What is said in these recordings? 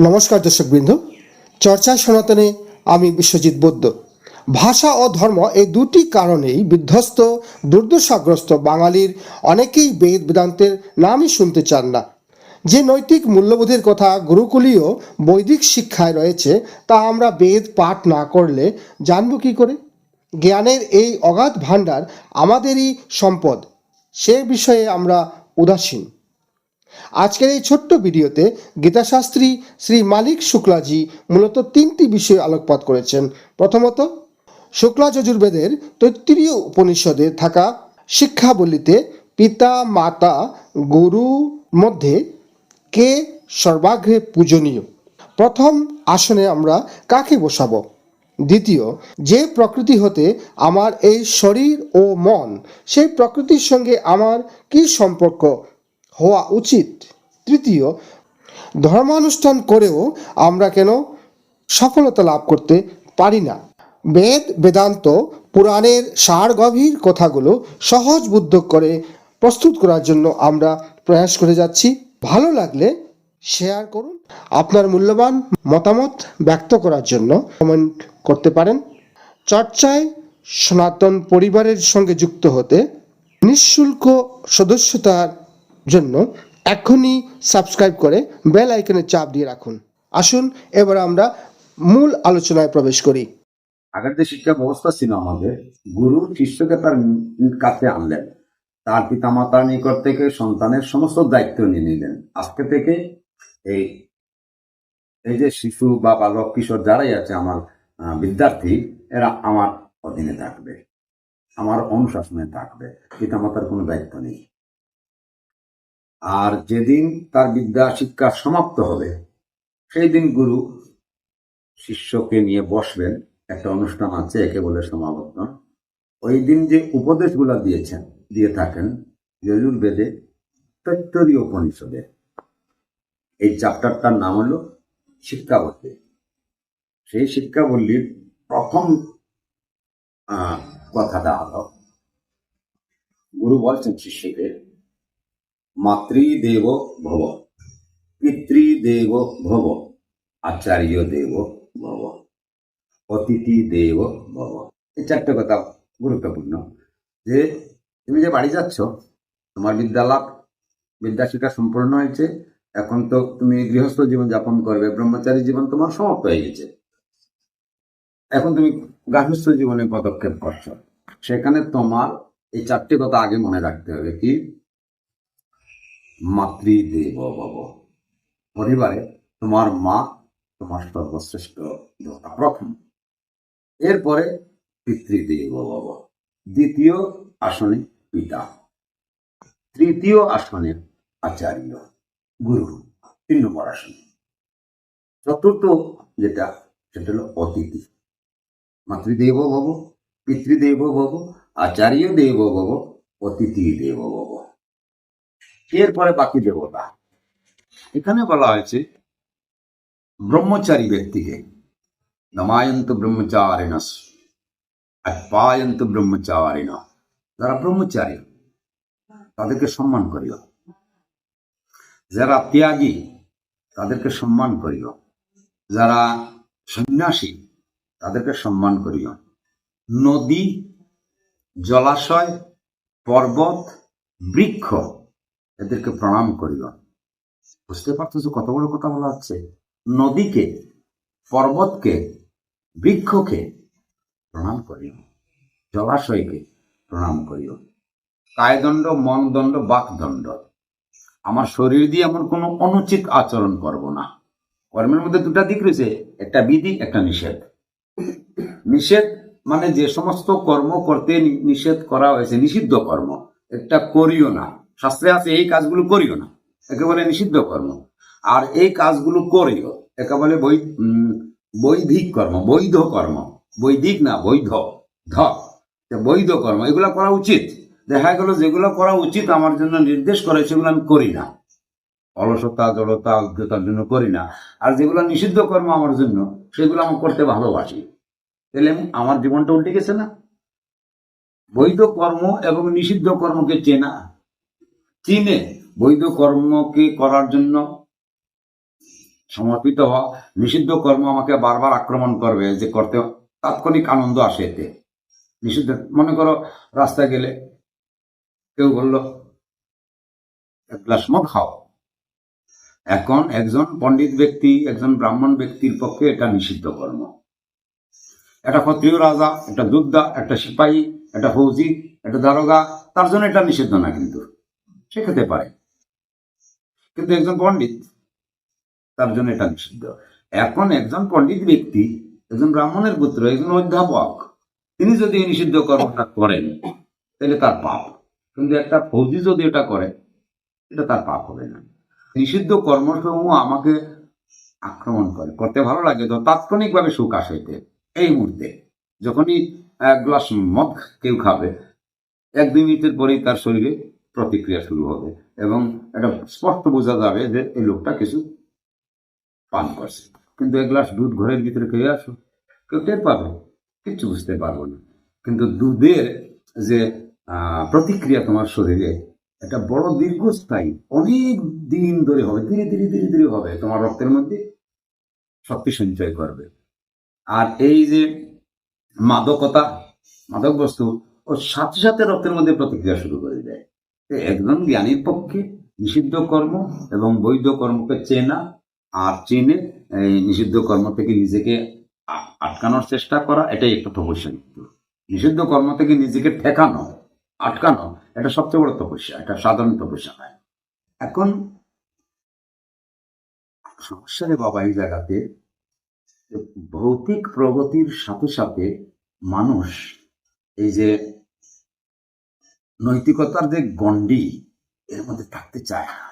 নমস্কার দর্শকবৃন্দ। চর্চায় সনাতনে আমি বিশ্বজিৎ বৌদ্ধ। ভাষা ও ধর্ম এই দুটি কারণেই বিধ্বস্ত, দুর্দশাগ্রস্ত বাঙালির অনেকেই বেদ বেদান্তের নামই শুনতে চান না। যে নৈতিক মূল্যবোধের কথা গুরুকুলীয় বৈদিক শিক্ষায় রয়েছে, তা আমরা বেদ পাঠ না করলে জানব কি করে? জ্ঞানের এই অগাধ ভাণ্ডার আমাদেরই সম্পদ। সে বিষয়ে আমরা উদাসীন। আজকের এই ছোট্ট ভিডিওতে গীতাশাস্ত্রী শ্রী মালিক শুক্লাজি মূলত তিনটি বিষয়ে আলোকপাত করেছেন। প্রথমত, শুক্লা যজুর্বেদের তৈত্তীয় উপনিষদে থাকা শিক্ষাবলীতে পিতা, মাতা, গুরু মধ্যে কে সর্বাগ্রে পূজনীয়? প্রথম আসনে আমরা কাকে বসাবো? দ্বিতীয়, যে প্রকৃতি হতে আমার এই শরীর ও মন, সেই প্রকৃতির সঙ্গে আমার কি সম্পর্ক হওয়া উচিত। তৃতীয়, ধর্মানুষ্ঠান করেও আমরা কেন সফলতা লাভ করতে পারি না? বেদ, বেদান্ত, পুরাণের সার গভীর কথাগুলো সহজ বুদ্ধ করে প্রস্তুত করার জন্য আমরা প্রয়াস করে যাচ্ছি। ভালো লাগলে শেয়ার করুন। আপনার মূল্যবান মতামত ব্যক্ত করার জন্য কমেন্ট করতে পারেন। চর্চায় সনাতন পরিবারের সঙ্গে যুক্ত হতে নিঃশুল্ক সদস্যতার জন্য এখনই সাবস্ক্রাইব করে বেল আইকনে চাপ দিয়ে রাখুন। আসুন, এবার আমরা মূল আলোচনায় প্রবেশ করি। আগের যে শিক্ষা ব্যবস্থা ছিল আমাদের, গুরু শিষ্যকে তার কাছে আনলেন। তার পিতা মাতার নিকট থেকে সন্তানের সমস্ত দায়িত্ব নিয়ে নিলেন। আজকে থেকে এই এই যে শিশু বা বালক কিশোর যারাই আছে আমার বিদ্যার্থী, এরা আমার অধীনে থাকবে। আমার অনুশাসনে থাকবে। পিতা মাতার কোনো দায়িত্ব নেই। আর যেদিন তার বিদ্যা শিক্ষা সমাপ্ত হবে সেই দিন গুরু শিষ্যকে নিয়ে বসবেন। একটা অনুষ্ঠান আছে, একে বলে সমাবর্তন। ওই দিন যে উপদেশগুলা দিয়েছেন, দিয়ে থাকেন যজুর্বেদে তৈত্তরীয় উপনিষদে। এই চ্যাপ্টারটার নাম হলো শিক্ষাবল্লী সেই শিক্ষাবল্লীর প্রথম কথাটা হলো। গুরু বলছেন শিষ্যকে মাতৃদেব ভব, পিতৃদেব ভব, আচার্য দেব ভব, অতিথি দেব ভব। এই চারটে কথা গুরুত্বপূর্ণ। যে তুমি যে বাড়ি যাচ্ছ, তোমার বিদ্যালাভ বিদ্যা শিক্ষা সম্পূর্ণ হয়েছে, এখন তো তুমি গৃহস্থ জীবন যাপন করবে, ব্রহ্মচারী জীবন তোমার সমাপ্ত হয়ে গেছে। এখন তুমি গার্হস্থ জীবনে পদক্ষেপ করছ। সেখানে তোমার এই চারটে কথা আগে মনে রাখতে হবে, কি? মাতৃদেব ভব। পরিবারে তোমার মা তোমার সর্বশ্রেষ্ঠ দেবতা প্রথম। এরপরে পিতৃদেব ভব। দ্বিতীয় আসনে পিতা। তৃতীয় আসনে আচার্য গুরু তিন নম্বর আসনে। চতুর্থ যেটা, সেটা হলো অতিথি। মাতৃদেব ভব পিতৃদেব ভব, আচার্য দেব ভব, অতিথি দেব ভব। এরপরে বাকি দেবতা এখানে বলা হয়েছে, ব্রহ্মচারী ব্যক্তিকে নমায়ন্ত ব্রহ্মচারিণ পায়ন্ত ব্রহ্মচারিণ। যারা ব্রহ্মচারী, তাদেরকে সম্মান করিও। যারা ত্যাগী, তাদেরকে সম্মান করিও। যারা সন্ন্যাসী, তাদেরকে সম্মান করিও। নদী, জলাশয়, পর্বত, বৃক্ষ এদেরকে প্রণাম করিও বুঝতে পারতেছো কত বড় কথা বলা হচ্ছে? নদীকে, পর্বতকে, বৃক্ষকে প্রণাম করিও জলাশয়কে প্রণাম করিও কায়দণ্ড, মনদণ্ড, বাকদণ্ড। আমার শরীর দিয়ে এমন কোনো অনুচিত আচরণ করব না। কর্মের মধ্যে দুটা দিক রয়েছে, একটা বিধি, একটা নিষেধ। নিষেধ মানে যে সমস্ত কর্ম করতে নিষেধ করা হয়েছে, নিষিদ্ধ কর্ম, একটা করিও না। শাস্ত্রে আছে, এই কাজগুলো করিও না। একেবারে নিষিদ্ধ কর্ম। আর এই কাজগুলো করিও, একেবারে বৈ বৈধিক কর্ম, বৈধ কর্ম। বৈদিক না, বৈধ। ধ। বৈধ কর্ম, এগুলো করা উচিত। দেখা গেল যেগুলো করা উচিত, আমার জন্য নির্দেশ করে সেগুলো আমি করি না। অলসতা, জড়তা অজ্ঞতার জন্য করি না। আর যেগুলো নিষিদ্ধ কর্ম আমার জন্য, সেগুলো আমি করতে ভালোবাসি। তাহলে আমি- আমার জীবনটা উল্টে গেছে না? বৈধ কর্ম এবং নিষিদ্ধ কর্মকে চেনা চিনে বৈধ কর্মকে করার জন্য সমর্পিত হওয়া নিষিদ্ধ কর্ম আমাকে বারবার আক্রমণ করবে, যে করতে তাৎক্ষণিক আনন্দ আসে এতে। নিষিদ্ধ, মনে করো রাস্তায় গেলে কেউ বলল, এক গ্লাস মদ খাও। এখন একজন পণ্ডিত ব্যক্তি, একজন ব্রাহ্মণ ব্যক্তির পক্ষে এটা নিষিদ্ধ কর্ম। একটা ক্ষত্রিয় রাজা, একটা যোদ্ধা একটা সিপাহী, একটা ফৌজি, একটা দারোগা, তার জন্য এটা নিষিদ্ধ না কিন্তু। সে খেতে পারে। কিন্তু একজন পণ্ডিত, তার জন্য এটা নিষিদ্ধ। এখন একজন পণ্ডিত ব্যক্তি, একজন ব্রাহ্মণের পুত্র, একজন অধ্যাপক, তিনি যদি নিষিদ্ধ কর্মটা করেন, তাহলে তার পাপ। কিন্তু একটা ফৌজি যদি এটা করে, এটা তার পাপ হবে না। নিষিদ্ধ কর্মসমূহ আমাকে আক্রমণ করে, করতে ভালো লাগে তো তাৎক্ষণিকভাবে সুখ আসে এই মুহূর্তে, যখনই এক গ্লাস মদ কেউ খাবে, এক দুই মিনিটের পরেই তার শরীরে প্রতিক্রিয়া শুরু হবে এবং এটা স্পষ্ট বোঝা যাবে যে এই লোকটা কিছু পান করছে। কিন্তু এক গ্লাস দুধ ঘরের ভিতরে খেয়ে আসো। কেউ টের পাবে, কিচ্ছু বুঝতে পারব না। কিন্তু দুধের যে প্রতিক্রিয়া তোমার শরীরে এটা বড় দীর্ঘস্থায়ী, অনেক দিন ধরে হবে, ধীরে ধীরে ধীরে ধীরে হবে। তোমার রক্তের মধ্যে শক্তি সঞ্চয় করবে। আর এই যে মাদকতা মাদক বস্তু ও সাথে সাথে রক্তের মধ্যে প্রতিক্রিয়া শুরু করে দেয়। একজন জ্ঞানীর পক্ষে নিষিদ্ধ কর্ম এবং বৈধ কর্মকে চেনা আর চেনে নিষিদ্ধ কর্ম থেকে নিজেকে আটকানোর চেষ্টা করা, এটাই একটা তপস্যা নিষিদ্ধ কর্ম থেকে নিজেকে ঠেকানো, আটকানো, এটা সবচেয়ে বড় তপস্যা, এটা সাধারণ তপস্যা নয়। এখন, সমস্যা রে বাবা এই জায়গাতে ভৌতিক প্রগতির সাথে সাথে মানুষ এই যে নৈতিকতার যে গণ্ডি, এর মধ্যে থাকতে চায় না।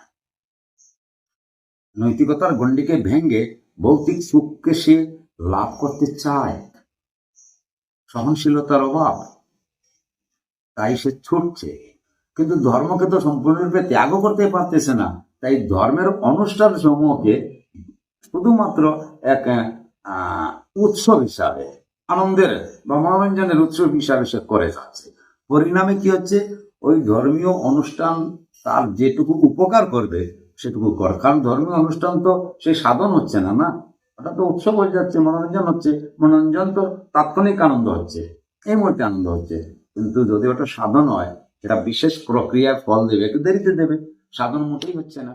নৈতিকতার গণ্ডিকে ভেঙে ভৌতিক সুখকে সে লাভ করতে চায়। সহনশীলতার অভাব, তাই সে ছুটছে। কিন্তু ধর্মকে তো সম্পূর্ণরূপে ত্যাগও করতে পারতেছে না। তাই ধর্মের অনুষ্ঠান সমূহকে শুধুমাত্র এক উৎসব হিসাবে, আনন্দের বা মনোরঞ্জনের উৎসব হিসাবে সে করে যাচ্ছে। পরিণামে কি হচ্ছে? ওই ধর্মীয় অনুষ্ঠান তার যেটুকু উপকার করবে, সেটুকু কর। কারণ ধর্মীয় অনুষ্ঠান তো সেই সাধন হচ্ছে না না? ওটা তো উৎসব হয়ে যাচ্ছে, মনোরঞ্জন হচ্ছে। মনোরঞ্জন তো তাৎক্ষণিক আনন্দ হচ্ছে, এই মুহূর্তে আনন্দ হচ্ছে। কিন্তু যদি ওটা সাধন হয়, সেটা বিশেষ প্রক্রিয়ার ফল দেবে, একটু দেরিতে দেবে। সাধন মোটেই হচ্ছে না।